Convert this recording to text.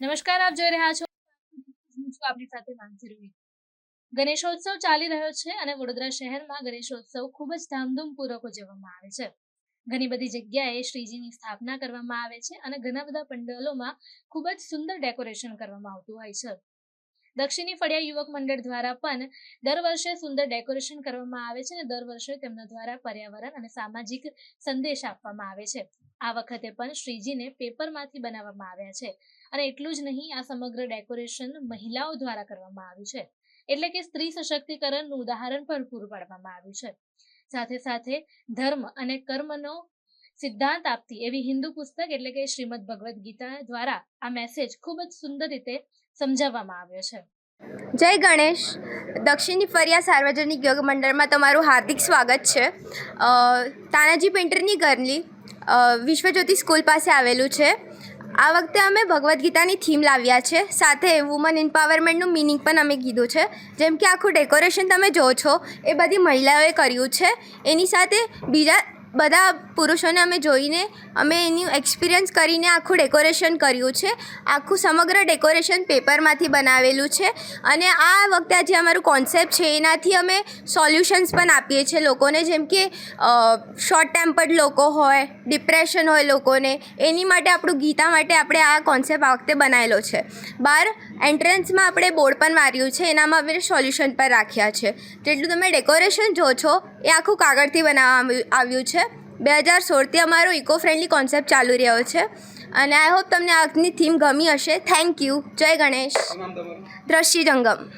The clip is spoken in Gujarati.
નમસ્કાર, આપ જોઈ રહ્યા છો આપની સાથે માનસી ગણેશોત્સવ ચાલી રહ્યો છે અને વડોદરા શહેરમાં ગણેશોત્સવ ખૂબ જ ધામધૂમપૂર્વક ઉજવવામાં આવે છે. ઘણી બધી જગ્યાએ શ્રીજીની સ્થાપના કરવામાં આવે છે અને ઘણા બધા પંડાલોમાં ખૂબ જ સુંદર ડેકોરેશન કરવામાં આવતું હોય છે. દક્ષિણી ફળિયા યુવક મંડળ દ્વારા પણ દર વર્ષે સુંદર ડેકોરેશન કરવામાં આવે છે અને દર વર્ષે તેમના દ્વારા પર્યાવરણ અને સામાજિક સંદેશ આપવામાં આવે છે. આ વખતે પણ શ્રીજીને પેપરમાંથી બનાવવામાં આવ્યા છે. અને એટલું જ નહીં, આ સમગ્ર ડેકોરેશન મહિલાઓ દ્વારા કરવામાં આવ્યું છે. એટલે કે સ્ત્રી સશક્તિકરણનું ઉદાહરણ પણ પૂરું પાડવામાં આવ્યું છે. સાથે સાથે ધર્મ અને કર્મનો સિદ્ધાંત આપતી એવી હિન્દુ પુસ્તક એટલે કે શ્રીમદ ભગવદ્ ગીતા દ્વારા આ મેસેજ ખૂબ જ સુંદર રીતે સમજાવવામાં આવ્યો છે. જય ગણેશ. દક્ષિણની ફરિયા સાર્વજનિક યોગ મંડળમાં તમારું હાર્દિક સ્વાગત છે. તાનાજી પેન્ટરની ગરલી વિશ્વજ્યોતિ સ્કૂલ પાસે આવેલું છે. આ વખતે અમે ભગવદ્ ગીતાની થીમ લાવ્યા છે. સાથે વુમન એમ્પાવરમેન્ટનું મિનિંગ પણ અમે કીધું છે. જેમ કે આખું ડેકોરેશન તમે જો છો, એ બધી મહિલાઓએ કર્યું છે. એની સાથે બીજા બધા પુરુષોને અમે જોઈને અમે એનું એક્સપિરિયન્સ કરીને આખું ડેકોરેશન કર્યું છે. આખું સમગ્ર ડેકોરેશન પેપરમાંથી બનાવેલું છે. અને આ વખતે જે અમારું કોન્સેપ્ટ છે, એનાથી અમે સોલ્યુશન્સ પણ આપીએ છીએ લોકોને. જેમ કે શોર્ટ ટેમ્પર્ડ લોકો હોય ડિપ્રેશન હોય લોકોને, એની માટે આપણું ગીતા માટે આપણે આ કોન્સેપ્ટ આ વખતે બનાવેલો છે. બહાર એન્ટ્રન્સમાં આપણે બોર્ડ પણ માર્યું છે. એનામાં અમે સોલ્યુશન પણ રાખ્યા છે. જેટલું તમે ડેકોરેશન જો છો, એ આખું કાગળથી બનાવવામાં આવ્યું છે. બે હજાર સોળથી અમારો ઇકો ફ્રેન્ડલી કોન્સેપ્ટ ચાલુ રહ્યો છે. અને આઈ હોપ તમને આજની થીમ ગમી હશે. Thank you. જય ગણેશ. દ્રષ્ટિ જંગમ.